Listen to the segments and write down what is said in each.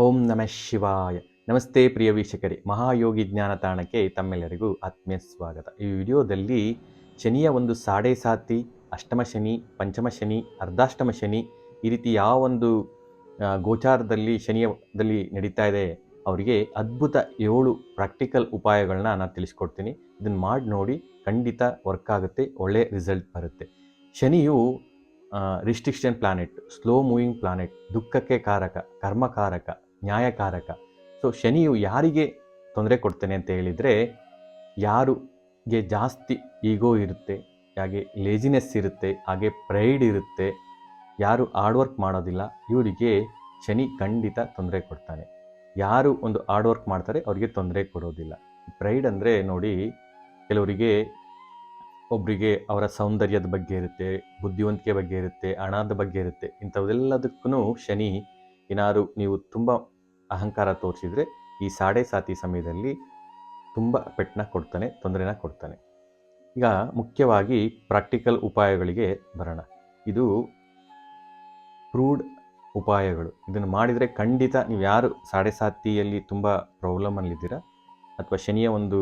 ಓಂ ನಮಃ ಶಿವಾಯ. ನಮಸ್ತೆ ಪ್ರಿಯ ವೀಕ್ಷಕರೇ, ಮಹಾಯೋಗಿ ಜ್ಞಾನ ತಾಣಕ್ಕೆ ತಮ್ಮೆಲ್ಲರಿಗೂ ಆತ್ಮೀಯ ಸ್ವಾಗತ. ಈ ವಿಡಿಯೋದಲ್ಲಿ ಶನಿಯ ಒಂದು ಸಾಡೆ ಸಾತಿ, ಅಷ್ಟಮ ಶನಿ, ಪಂಚಮ ಶನಿ, ಅರ್ಧಾಷ್ಟಮ ಶನಿ, ಈ ರೀತಿ ಯಾವ ಒಂದು ಗೋಚಾರದಲ್ಲಿ, ಶನಿಯದಲ್ಲಿ ನಡೀತಾ ಇದೆ, ಅವರಿಗೆ ಅದ್ಭುತ ಏಳು ಪ್ರಾಕ್ಟಿಕಲ್ ಉಪಾಯಗಳನ್ನ ನಾನು ತಿಳಿಸ್ಕೊಡ್ತೀನಿ. ಇದನ್ನು ಮಾಡಿ ನೋಡಿ, ಖಂಡಿತ ವರ್ಕ್ ಆಗುತ್ತೆ, ಒಳ್ಳೆ ರಿಸಲ್ಟ್ ಬರುತ್ತೆ. ಶನಿಯು restriction planet, slow moving planet, ದುಃಖಕ್ಕೆ ಕಾರಕ, ಕರ್ಮಕಾರಕ ನ್ಯಾಯಕಾರಕ. ಸೊ ಶನಿಯು ಯಾರಿಗೆ ತೊಂದರೆ ಕೊಡ್ತಾನೆ ಅಂತ ಹೇಳಿದರೆ, ಯಾರಿಗೆ ಜಾಸ್ತಿ ಈಗೋ ಇರುತ್ತೆ, ಹಾಗೆ ಲೇಜಿನೆಸ್ ಇರುತ್ತೆ, ಹಾಗೆ ಪ್ರೈಡ್ ಇರುತ್ತೆ, ಯಾರು ಹಾರ್ಡ್ ವರ್ಕ್ ಮಾಡೋದಿಲ್ಲ, ಇವರಿಗೆ ಶನಿ ಖಂಡಿತ ತೊಂದರೆ ಕೊಡ್ತಾನೆ. ಯಾರು ಒಂದು ಹಾರ್ಡ್ ವರ್ಕ್ ಮಾಡ್ತಾರೆ, ಅವರಿಗೆ ತೊಂದರೆ ಕೊಡೋದಿಲ್ಲ. ಪ್ರೈಡ್ ಅಂದರೆ ನೋಡಿ, ಕೆಲವರಿಗೆ ಒಬ್ಬರಿಗೆ ಅವರ ಸೌಂದರ್ಯದ ಬಗ್ಗೆ ಇರುತ್ತೆ, ಬುದ್ಧಿವಂತಿಕೆ ಬಗ್ಗೆ ಇರುತ್ತೆ, ಹಣದ ಬಗ್ಗೆ ಇರುತ್ತೆ ಇಂಥವೆಲ್ಲದಕ್ಕೂ ಶನಿ ಏನಾದ್ರು ನೀವು ತುಂಬ ಅಹಂಕಾರ ತೋರಿಸಿದರೆ ಈ ಸಾಡೆ ಸಾತಿ ಸಮಯದಲ್ಲಿ ತುಂಬ ಪೆಟ್ಟನ್ನ ಕೊಡ್ತಾನೆ, ತೊಂದರೆನ ಕೊಡ್ತಾನೆ. ಈಗ ಮುಖ್ಯವಾಗಿ ಪ್ರಾಕ್ಟಿಕಲ್ ಉಪಾಯಗಳಿಗೆ ಬರೋಣ. ಇದು ಪ್ರೂಡ್ ಉಪಾಯಗಳು. ಇದನ್ನು ಮಾಡಿದರೆ ಖಂಡಿತ ನೀವು ಯಾರು ಸಾಡೆ ಸಾತಿಯಲ್ಲಿ ತುಂಬ ಪ್ರಾಬ್ಲಮಲ್ಲಿದ್ದೀರಾ ಅಥವಾ ಶನಿಯ ಒಂದು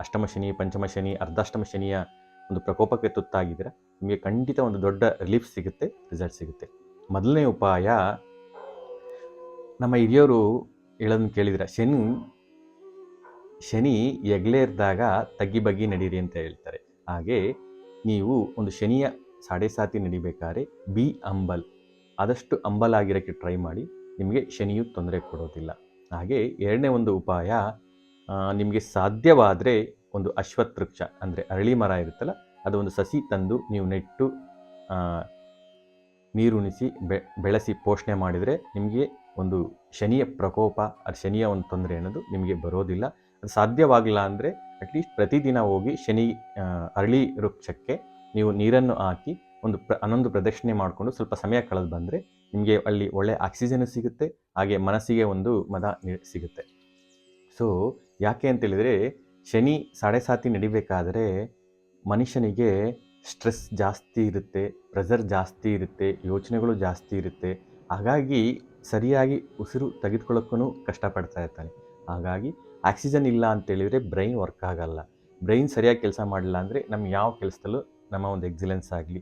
ಅಷ್ಟಮ ಶನಿ, ಪಂಚಮ ಶನಿ, ಅರ್ಧಾಷ್ಟಮ ಶನಿಯ ಒಂದು ಪ್ರಕೋಪಕ್ಕೆ ತುತ್ತಾಗಿದ್ದೀರಾ? ನಿಮಗೆ ಖಂಡಿತ ಒಂದು ದೊಡ್ಡ ರಿಲೀಫ್ ಸಿಗುತ್ತೆ, ರಿಸಲ್ಟ್ ಸಿಗುತ್ತೆ. ಮೊದಲನೇ ಉಪಾಯ ನಮ್ಮ ಹಿರಿಯವರು ಹೇಳೋದನ್ನು ಕೇಳಿದ್ರೆ ಶನಿ ಶನಿ ಎಗ್ಲೇ ಇದ್ದಾಗ ತಗ್ಗಿ ಬಗ್ಗಿ ನಡೀರಿ ಅಂತ ಹೇಳ್ತಾರೆ. ಹಾಗೆ ನೀವು ಒಂದು ಶನಿಯ ಸಾಡೆ ಸಾತಿ ನಡಿಬೇಕಾದ್ರೆ ಬಿ ಅಂಬಲ್. ಆದಷ್ಟು ಅಂಬಲ್ ಆಗಿರೋಕ್ಕೆ ಟ್ರೈ ಮಾಡಿ. ನಿಮಗೆ ಶನಿಯು ತೊಂದರೆ ಕೊಡೋದಿಲ್ಲ. ಹಾಗೆ ಎರಡನೇ ಒಂದು ಉಪಾಯ ನಿಮಗೆ ಸಾಧ್ಯವಾದರೆ ಒಂದು ಅಶ್ವತ್ಥ ವೃಕ್ಷ ಅಂದರೆ ಅರಳಿ ಮರ ಇರುತ್ತಲ್ಲ ಅದು ಒಂದು ಸಸಿ ತಂದು ನೀವು ನೆಟ್ಟು ನೀರುಣಿಸಿ ಬೆ, ಬೆಳೆಸಿ ಪೋಷಣೆ ಮಾಡಿದರೆ ನಿಮಗೆ ಒಂದು ಶನಿಯ ಪ್ರಕೋಪ, ಅದು ಶನಿಯ ಒಂದು ತೊಂದರೆ ಅನ್ನೋದು ನಿಮಗೆ ಬರೋದಿಲ್ಲ. ಅದು ಸಾಧ್ಯವಾಗಿಲ್ಲ ಅಂದರೆ ಅಟ್ಲೀಸ್ಟ್ ಪ್ರತಿದಿನ ಹೋಗಿ ಶನಿ ಅರಳಿ ವೃಕ್ಷಕ್ಕೆ ನೀವು ನೀರನ್ನು ಹಾಕಿ ಒಂದು ಪ್ರ, ಹನ್ನೊಂದು ಪ್ರದಕ್ಷಿಣೆ ಮಾಡಿಕೊಂಡು ಸ್ವಲ್ಪ ಸಮಯ ಕಳೆದು ಬಂದರೆ ನಿಮಗೆ ಅಲ್ಲಿ ಒಳ್ಳೆ ಆಕ್ಸಿಜನ್ ಸಿಗುತ್ತೆ, ಹಾಗೆ ಮನಸ್ಸಿಗೆ ಒಂದು ಮದ ಸಿಗುತ್ತೆ. ಸೊ ಯಾಕೆ ಅಂತೇಳಿದರೆ ಶನಿ ಸಾಡೆ ಸಾತಿ ನಡಿಬೇಕಾದರೆ ಮನುಷ್ಯನಿಗೆ ಸ್ಟ್ರೆಸ್ ಜಾಸ್ತಿ ಇರುತ್ತೆ ಪ್ರೆಷರ್ ಜಾಸ್ತಿ ಇರುತ್ತೆ, ಯೋಚನೆಗಳು ಜಾಸ್ತಿ ಇರುತ್ತೆ. ಹಾಗಾಗಿ ಸರಿಯಾಗಿ ಉಸಿರು ತೆಗೆದುಕೊಳ್ಳೋಕ್ಕೂ ಕಷ್ಟಪಡ್ತಾ ಇರ್ತಾನೆ. ಹಾಗಾಗಿ ಆಕ್ಸಿಜನ್ ಇಲ್ಲ ಅಂತೇಳಿದರೆ ಬ್ರೈನ್ ವರ್ಕ್ ಆಗಲ್ಲ. ಬ್ರೈನ್ ಸರಿಯಾಗಿ ಕೆಲಸ ಮಾಡಿಲ್ಲ ಅಂದರೆ ನಮ್ಮ ಯಾವ ಕೆಲಸದಲ್ಲೂ ನಮ್ಮ ಒಂದು ಎಕ್ಸಿಲೆನ್ಸ್ ಆಗಲಿ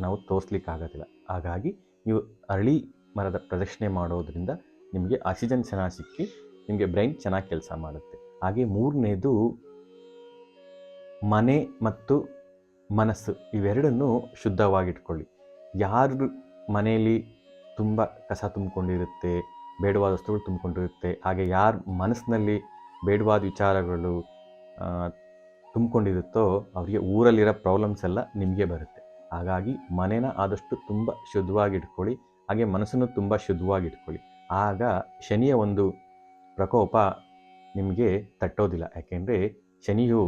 ನಾವು ತೋರಿಸ್ಲಿಕ್ಕೆ ಆಗೋದಿಲ್ಲ. ಹಾಗಾಗಿ ನೀವು ಅರಳಿ ಮರದ ಪ್ರದಕ್ಷಿಣೆ ಮಾಡೋದ್ರಿಂದ ನಿಮಗೆ ಆಕ್ಸಿಜನ್ ಚೆನ್ನಾಗಿ ಸಿಕ್ಕಿ ನಿಮಗೆ ಬ್ರೈನ್ ಚೆನ್ನಾಗಿ ಕೆಲಸ ಮಾಡುತ್ತೆ. ಹಾಗೆ ಮೂರನೇದು ಮನೆ ಮತ್ತು ಮನಸ್ಸು ಇವೆರಡನ್ನು ಶುದ್ಧವಾಗಿಟ್ಕೊಳ್ಳಿ. ಯಾರು ಮನೆಯಲ್ಲಿ ತುಂಬ ಕಸ ತುಂಬಿಕೊಂಡಿರುತ್ತೆ, ಬೇಡವಾದ ವಸ್ತುಗಳು ತುಂಬಿಕೊಂಡಿರುತ್ತೆ. ಹಾಗೆ ಯಾರ ಮನಸ್ಸಿನಲ್ಲಿ ಬೇಡವಾದ ವಿಚಾರಗಳು ತುಂಬಿಕೊಂಡಿರುತ್ತೋ ಅವರಿಗೆ ಊರಲ್ಲಿರೋ ಪ್ರಾಬ್ಲಮ್ಸ್ ಎಲ್ಲ ನಿಮಗೆ ಬರುತ್ತೆ. ಹಾಗಾಗಿ ಮನೇನ ಆದಷ್ಟು ತುಂಬ ಶುದ್ಧವಾಗಿ ಇಟ್ಕೊಳ್ಳಿ ಹಾಗೆ ಮನಸ್ಸನ್ನು ತುಂಬ ಶುದ್ಧವಾಗಿಟ್ಕೊಳ್ಳಿ. ಆಗ ಶನಿಯ ಒಂದು ಪ್ರಕೋಪ ನಿಮಗೆ ತಟ್ಟೋದಿಲ್ಲ. ಯಾಕೆಂದರೆ ಶನಿಯು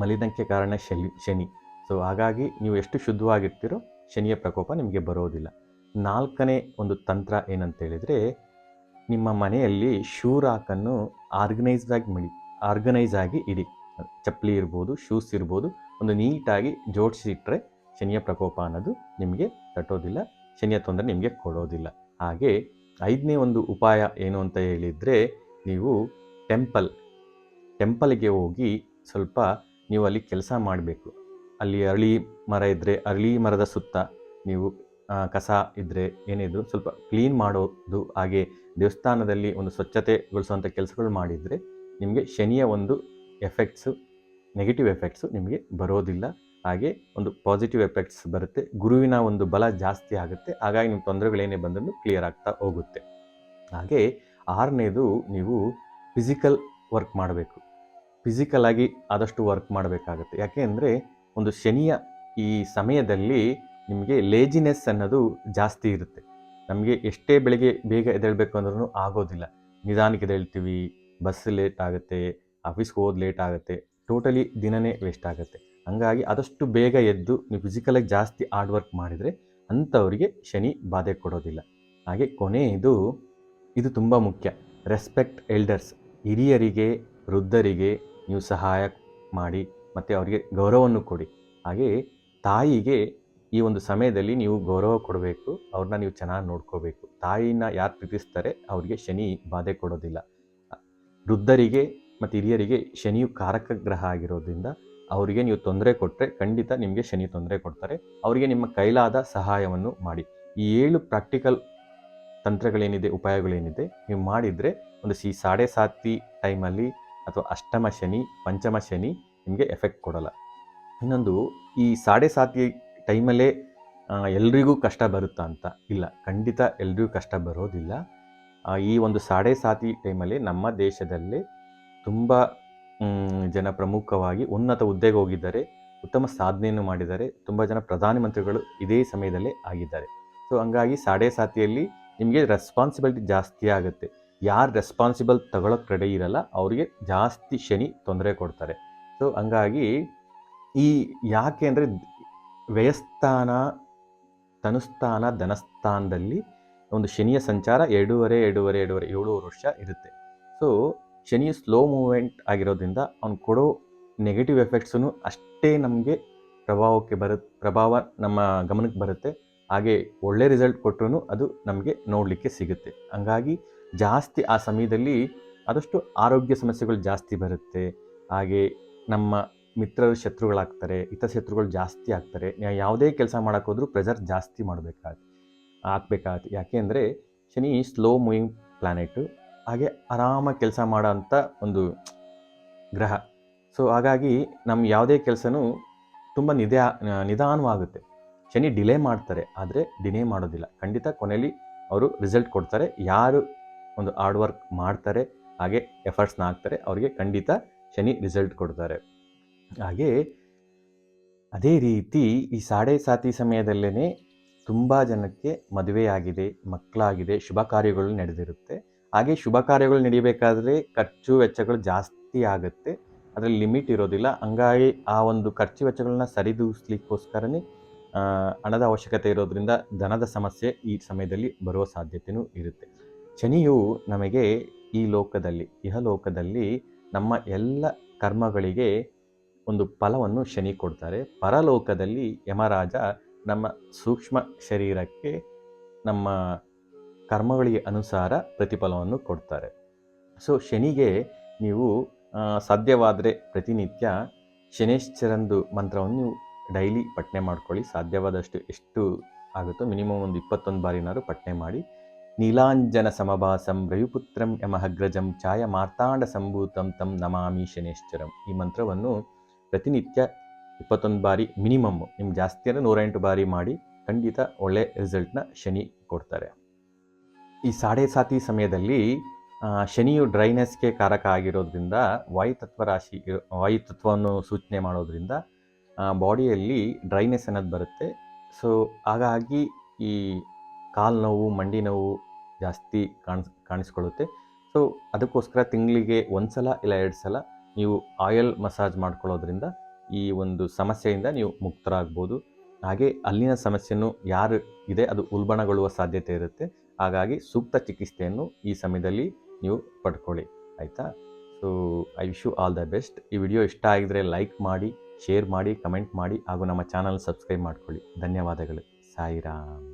ಮಲಿನಕ್ಕೆ ಕಾರಣ ಶನಿ ಶನಿ. ಸೊ ಹಾಗಾಗಿ ನೀವು ಎಷ್ಟು ಶುದ್ಧವಾಗಿರ್ತೀರೋ ಶನಿಯ ಪ್ರಕೋಪ ನಿಮಗೆ ಬರೋದಿಲ್ಲ. ನಾಲ್ಕನೇ ಒಂದು ತಂತ್ರ ಏನಂತ ಹೇಳಿದರೆ, ನಿಮ್ಮ ಮನೆಯಲ್ಲಿ ಶೂ ರಾಕನ್ನು ಆರ್ಗನೈಸ್ಡಾಗಿ ಮಿಡಿ ಆರ್ಗನೈಸ್ ಆಗಿ ಇಡಿ. ಚಪ್ಪಲಿ ಇರ್ಬೋದು ಶೂಸ್ ಇರ್ಬೋದು, ಒಂದು ನೀಟಾಗಿ ಜೋಡಿಸಿಟ್ರೆ ಶನಿಯ ಪ್ರಕೋಪ ಅನ್ನೋದು ನಿಮಗೆ ತಟ್ಟೋದಿಲ್ಲ, ಶನಿಯ ತೊಂದರೆ ನಿಮಗೆ ಕೊಡೋದಿಲ್ಲ. ಹಾಗೆ ಐದನೇ ಒಂದು ಉಪಾಯ ಏನು ಅಂತ ಹೇಳಿದರೆ, ನೀವು ಟೆಂಪಲ್ ಟೆಂಪಲ್ಗೆ ಹೋಗಿ ಸ್ವಲ್ಪ ನೀವು ಅಲ್ಲಿ ಕೆಲಸ ಮಾಡಬೇಕು. ಅಲ್ಲಿ ಅರಳಿ ಮರ ಇದ್ದರೆ ಅರಳಿ ಮರದ ಸುತ್ತ ನೀವು ಕಸ ಇದ್ದರೆ ಏನಿದ್ರು ಸ್ವಲ್ಪ ಕ್ಲೀನ್ ಮಾಡೋದು ಹಾಗೆ ದೇವಸ್ಥಾನದಲ್ಲಿ ಒಂದು ಸ್ವಚ್ಛತೆಗೊಳಿಸುವಂಥ ಕೆಲಸಗಳು ಮಾಡಿದರೆ ನಿಮಗೆ ಶನಿಯ ಒಂದು ಎಫೆಕ್ಟ್ಸು ನೆಗೆಟಿವ್ ಎಫೆಕ್ಟ್ಸು ನಿಮಗೆ ಬರೋದಿಲ್ಲ. ಹಾಗೆ ಒಂದು ಪಾಸಿಟಿವ್ ಎಫೆಕ್ಟ್ಸ್ ಬರುತ್ತೆ. ಗುರುವಿನ ಒಂದು ಬಲ ಜಾಸ್ತಿ ಆಗುತ್ತೆ. ಹಾಗಾಗಿ ನಿಮ್ಮ ತೊಂದರೆಗಳೇನೇ ಬಂದರೂ ಕ್ಲಿಯರ್ ಆಗ್ತಾ ಹೋಗುತ್ತೆ. ಹಾಗೆ ಆರನೇದು ನೀವು ಫಿಸಿಕಲ್ ವರ್ಕ್ ಮಾಡಬೇಕು. ಫಿಸಿಕಲ್ ಆಗಿ ಆದಷ್ಟು ವರ್ಕ್ ಮಾಡಬೇಕಾಗುತ್ತೆ. ಯಾಕೆ ಅಂದರೆ ಒಂದು ಶನಿಯ ಈ ಸಮಯದಲ್ಲಿ ನಿಮಗೆ ಲೇಜಿನೆಸ್ ಅನ್ನೋದು ಜಾಸ್ತಿ ಇರುತ್ತೆ. ನಮಗೆ ಎಷ್ಟೇ ಬೆಳಿಗ್ಗೆ ಬೇಗ ಎದ್ದೇಳಬೇಕು ಅಂದ್ರೂ ಆಗೋದಿಲ್ಲ. ನಿಧಾನಕ್ಕೆ ಎದ್ದೇಳ್ತೀವಿ ಬಸ್ ಲೇಟ್ ಆಗುತ್ತೆ ಆಫೀಸ್ಗೆ ಹೋದ್ ಲೇಟ್ ಆಗುತ್ತೆ ಟೋಟಲಿ ದಿನನೇ ವೇಸ್ಟ್ ಆಗುತ್ತೆ. ಹಂಗಾಗಿ ಆದಷ್ಟು ಬೇಗ ಎದ್ದು ನೀವು ಫಿಸಿಕಲಾಗಿ ಜಾಸ್ತಿ ಹಾರ್ಡ್ ವರ್ಕ್ ಮಾಡಿದರೆ ಅಂಥವರಿಗೆ ಶನಿ ಬಾಧೆ ಕೊಡೋದಿಲ್ಲ. ಹಾಗೆ ಕೊನೆಯದು, ಇದು ತುಂಬ ಮುಖ್ಯ. ರೆಸ್ಪೆಕ್ಟ್ ಎಲ್ಡರ್ಸ್ ಹಿರಿಯರಿಗೆ, ವೃದ್ಧರಿಗೆ ನೀವು ಸಹಾಯ ಮಾಡಿ, ಮತ್ತು ಅವರಿಗೆ ಗೌರವವನ್ನು ಕೊಡಿ. ಹಾಗೆ ತಾಯಿಗೆ ಈ ಒಂದು ಸಮಯದಲ್ಲಿ ನೀವು ಗೌರವ ಕೊಡಬೇಕು, ಅವ್ರನ್ನ ನೀವು ಚೆನ್ನಾಗಿ ನೋಡ್ಕೋಬೇಕು. ತಾಯಿನ ಯಾರು ಪ್ರೀತಿಸ್ತಾರೆ, ಅವ್ರಿಗೆ ಶನಿ ಬಾಧೆ ಕೊಡೋದಿಲ್ಲ. ವೃದ್ಧರಿಗೆ ಮತ್ತು ಹಿರಿಯರಿಗೆ ಶನಿಯು ಕಾರಕ ಗ್ರಹ ಆಗಿರೋದ್ರಿಂದ ಅವರಿಗೆ ನೀವು ತೊಂದರೆ ಕೊಟ್ಟರೆ ಖಂಡಿತ ನಿಮಗೆ ಶನಿ ತೊಂದರೆ ಕೊಡ್ತಾರೆ. ಅವರಿಗೆ ನಿಮ್ಮ ಕೈಲಾದ ಸಹಾಯವನ್ನು ಮಾಡಿ. ಈ ಏಳು ಪ್ರಾಕ್ಟಿಕಲ್ ತಂತ್ರಗಳೇನಿದೆ, ಉಪಾಯಗಳೇನಿದೆ, ನೀವು ಮಾಡಿದರೆ ಒಂದು ಸಿ ಸಾಡೆ ಸಾತಿ ಟೈಮಲ್ಲಿ ಅಥವಾ ಅಷ್ಟಮ ಶನಿ, ಪಂಚಮ ಶನಿ ನಿಮಗೆ ಎಫೆಕ್ಟ್ ಕೊಡಲ್ಲ. ಇನ್ನೊಂದು ಈ ಸಾಡೆ ಸಾತಿ ಟೈಮಲ್ಲೇ ಎಲ್ರಿಗೂ ಕಷ್ಟ ಬರುತ್ತಾ ಅಂತ? ಇಲ್ಲ, ಖಂಡಿತ ಎಲ್ರಿಗೂ ಕಷ್ಟ ಬರೋದಿಲ್ಲ. ಈ ಒಂದು ಸಾಡೆ ಸಾತಿ ಟೈಮಲ್ಲಿ ನಮ್ಮ ದೇಶದಲ್ಲಿ ತುಂಬ ಜನ ಪ್ರಮುಖವಾಗಿ ಉನ್ನತ ಹುದ್ದೆಗೆ ಹೋಗಿದ್ದಾರೆ, ಉತ್ತಮ ಸಾಧನೆಯನ್ನು ಮಾಡಿದ್ದಾರೆ, ತುಂಬ ಜನ ಪ್ರಧಾನಮಂತ್ರಿಗಳು ಇದೇ ಸಮಯದಲ್ಲೇ ಆಗಿದ್ದಾರೆ. ಸೊ ಹಂಗಾಗಿ ಸಾಡೆ ಸಾತಿಯಲ್ಲಿ ನಿಮಗೆ ರೆಸ್ಪಾನ್ಸಿಬಿಲಿಟಿ ಜಾಸ್ತಿ ಆಗುತ್ತೆ. ಯಾರು ರೆಸ್ಪಾನ್ಸಿಬಲ್ ತಗೊಳ್ಳೋ ಕಡೆ ಇರಲ್ಲ, ಅವರಿಗೆ ಜಾಸ್ತಿ ಶನಿ ತೊಂದರೆ ಕೊಡ್ತಾರೆ. ಸೊ ಹಂಗಾಗಿ ಈ ಯಾಕೆ ಅಂದರೆ ವ್ಯಯಸ್ಥಾನ, ತನುಸ್ಥಾನ, ಧನಸ್ಥಾನದಲ್ಲಿ ಒಂದು ಶನಿಯ ಸಂಚಾರ ಎರಡೂವರೆ ಎರಡೂವರೆ ಎರಡೂವರೆ, ಏಳುವರೆ ವರ್ಷ ಇರುತ್ತೆ. ಸೊ ಶನಿ ಸ್ಲೋ ಮೂಮೆಂಟ್ ಆಗಿರೋದ್ರಿಂದ ಅವ್ನು ಕೊಡೋ ನೆಗೆಟಿವ್ ಎಫೆಕ್ಟ್ಸೂ ಅಷ್ಟೇ ನಮಗೆ ಪ್ರಭಾವಕ್ಕೆ ಬರು, ಪ್ರಭಾವ ನಮ್ಮ ಗಮನಕ್ಕೆ ಬರುತ್ತೆ. ಹಾಗೆ ಒಳ್ಳೆ ರಿಸಲ್ಟ್ ಕೊಟ್ಟರು ಅದು ನಮಗೆ ನೋಡಲಿಕ್ಕೆ ಸಿಗುತ್ತೆ. ಹಂಗಾಗಿ ಜಾಸ್ತಿ ಆ ಸಮಯದಲ್ಲಿ ಆದಷ್ಟು ಆರೋಗ್ಯ ಸಮಸ್ಯೆಗಳು ಜಾಸ್ತಿ ಬರುತ್ತೆ. ಹಾಗೆ ನಮ್ಮ ಮಿತ್ರರು ಶತ್ರುಗಳಾಗ್ತಾರೆ ಶತ್ರುಗಳು ಜಾಸ್ತಿ ಆಗ್ತಾರೆ ಯಾವುದೇ ಕೆಲಸ ಮಾಡೋಕ್ಕೋದ್ರೂ ಪ್ರೆಷರ್ ಜಾಸ್ತಿ ಮಾಡಬೇಕಾಗತ್ತೆ ಹಾಕ್ಬೇಕಾಗತ್ತೆ ಯಾಕೆ ಅಂದರೆ ಶನಿ ಸ್ಲೋ ಮೂವಿಂಗ್ ಪ್ಲ್ಯಾನೆಟು ಹಾಗೆ ಆರಾಮಾಗಿ ಕೆಲಸ ಮಾಡೋ ಅಂಥ ಒಂದು ಗ್ರಹ. ಸೊ ಹಾಗಾಗಿ ನಮ್ಮ ಯಾವುದೇ ಕೆಲಸನೂ ತುಂಬ ನಿಧಾ, ನಿಧಾನವಾಗುತ್ತೆ. ಶನಿ ಡಿಲೇ ಮಾಡ್ತಾರೆ, ಆದರೆ ಡಿಲೇ ಮಾಡೋದಿಲ್ಲ. ಖಂಡಿತ ಕೊನೆಯಲ್ಲಿ ಅವರು ರಿಸಲ್ಟ್ ಕೊಡ್ತಾರೆ. ಯಾರು ಒಂದು ಹಾರ್ಡ್ ವರ್ಕ್ ಮಾಡ್ತಾರೆ, ಹಾಗೆ ಎಫರ್ಟ್ಸ್ನ ಹಾಕ್ತಾರೆ, ಅವರಿಗೆ ಖಂಡಿತ ಶನಿ ರಿಸಲ್ಟ್ ಕೊಡ್ತಾರೆ. ಹಾಗೆ ಅದೇ ರೀತಿ ಈ ಸಾಡೆ ಸಾತಿ ಸಮಯದಲ್ಲೇ ತುಂಬ ಜನಕ್ಕೆ ಮದುವೆಯಾಗಿದೆ, ಮಕ್ಕಳಾಗಿದೆ, ಶುಭ ಕಾರ್ಯಗಳು ನಡೆದಿರುತ್ತೆ. ಹಾಗೆ ಶುಭ ಕಾರ್ಯಗಳು ನಡೆಯಬೇಕಾದ್ರೆ ಖರ್ಚು ವೆಚ್ಚಗಳು ಜಾಸ್ತಿ ಆಗುತ್ತೆ. ಅದರಲ್ಲಿ ಲಿಮಿಟ್ ಇರೋದಿಲ್ಲ. ಹಂಗಾಗಿ ಆ ಒಂದು ಖರ್ಚು ವೆಚ್ಚಗಳನ್ನ ಸರಿದೂಗಿಸ್ಲಿಕ್ಕೋಸ್ಕರನೇ ಹಣದ ಅವಶ್ಯಕತೆ ಇರೋದ್ರಿಂದ ಧನದ ಸಮಸ್ಯೆ ಈ ಸಮಯದಲ್ಲಿ ಬರುವ ಸಾಧ್ಯತೆಯೂ ಇರುತ್ತೆ. ಶನಿಯು ನಮಗೆ ಈ ಲೋಕದಲ್ಲಿ, ಇಹಲೋಕದಲ್ಲಿ ನಮ್ಮ ಎಲ್ಲ ಕರ್ಮಗಳಿಗೆ ಒಂದು ಫಲವನ್ನು ಶನಿ ಕೊಡ್ತಾರೆ. ಪರಲೋಕದಲ್ಲಿ ಯಮರಾಜ ನಮ್ಮ ಸೂಕ್ಷ್ಮ ಶರೀರಕ್ಕೆ ನಮ್ಮ ಕರ್ಮಗಳಿಗೆ ಅನುಸಾರ ಪ್ರತಿಫಲವನ್ನು ಕೊಡ್ತಾರೆ. ಸೊ, ಶನಿಗೆ ನೀವು ಸಾಧ್ಯವಾದರೆ ಪ್ರತಿನಿತ್ಯ ಶನೇಶ್ಚರಂದು ಮಂತ್ರವನ್ನು ಡೈಲಿ ಪಠನೆ ಮಾಡ್ಕೊಳ್ಳಿ. ಸಾಧ್ಯವಾದಷ್ಟು ಎಷ್ಟು ಆಗುತ್ತೋ ಮಿನಿಮಮ್ ಒಂದು ಇಪ್ಪತ್ತೊಂದು ಬಾರಿನಾದ್ರು ಪಠನೆ ಮಾಡಿ. ನೀಲಾಂಜನ ಸಮಭಾಸಂ ರವಿಪುತ್ರಂ ಯಮಹಗ್ರಜಂ ಛಾಯ ಮಾರ್ತಾಂಡ ಸಂಭೂತಂ ತಂ ನಮಾಮಿ ಶನೇಶ್ಚರಂ ಈ ಮಂತ್ರವನ್ನು ಪ್ರತಿನಿತ್ಯ ಇಪ್ಪತ್ತೊಂದು ಬಾರಿ ಮಿನಿಮಮ್, ನಿಮ್ಗೆ ಜಾಸ್ತಿ ಅಂದರೆ ನೂರೆಂಟು ಬಾರಿ ಮಾಡಿ ಖಂಡಿತ ಒಳ್ಳೆ ರಿಸಲ್ಟ್ನ ಶನಿ ಕೊಡ್ತಾರೆ. ಈ ಸಾಡೆ ಸಾತಿ ಸಮಯದಲ್ಲಿ ಶನಿಯು ಡ್ರೈನೆಸ್ಗೆ ಕಾರಕ ಆಗಿರೋದ್ರಿಂದ, ವಾಯುತತ್ವ ರಾಶಿ, ವಾಯುತತ್ವವನ್ನು ಸೂಚನೆ ಮಾಡೋದ್ರಿಂದ ಬಾಡಿಯಲ್ಲಿ ಡ್ರೈನೆಸ್ ಅನ್ನೋದು ಬರುತ್ತೆ. ಸೊ, ಹಾಗಾಗಿ ಈ ಕಾಲು ನೋವು, ಮಂಡಿ ನೋವು ಜಾಸ್ತಿ ಕಾಣಿಸ್, ಕಾಣಿಸ್ಕೊಳ್ಳುತ್ತೆ. ಸೊ, ಅದಕ್ಕೋಸ್ಕರ ತಿಂಗಳಿಗೆ ಒಂದು ಸಲ ಇಲ್ಲ ಎರಡು ಸಲ ನೀವು ಆಯಿಲ್ ಮಸಾಜ್ ಮಾಡ್ಕೊಳ್ಳೋದ್ರಿಂದ ಈ ಒಂದು ಸಮಸ್ಯೆಯಿಂದ ನೀವು ಮುಕ್ತರಾಗ್ಬೋದು. ಹಾಗೆ ಅಲ್ಲಿನ ಸಮಸ್ಯೆಯನ್ನು ಯಾರು ಇದೆ ಅದು ಉಲ್ಬಣಗೊಳ್ಳುವ ಸಾಧ್ಯತೆ ಇರುತ್ತೆ. ಹಾಗಾಗಿ ಸೂಕ್ತ ಚಿಕಿತ್ಸೆಯನ್ನು ಈ ಸಮಯದಲ್ಲಿ ನೀವು ಪಡ್ಕೊಳ್ಳಿ. ಆಯಿತಾ? So I wish you all the best ಈ ವಿಡಿಯೋ ಇಷ್ಟ ಆಗಿದ್ರೆ ಲೈಕ್ ಮಾಡಿ ಶೇರ್ ಮಾಡಿ ಕಮೆಂಟ್ ಮಾಡಿ ಹಾಗೂ ನಮ್ಮ ಚಾನಲ್ ಸಬ್ಸ್ಕ್ರೈಬ್ ಮಾಡ್ಕೊಳ್ಳಿ. ಧನ್ಯವಾದಗಳು. ಸಾಯಿರಾಮ್.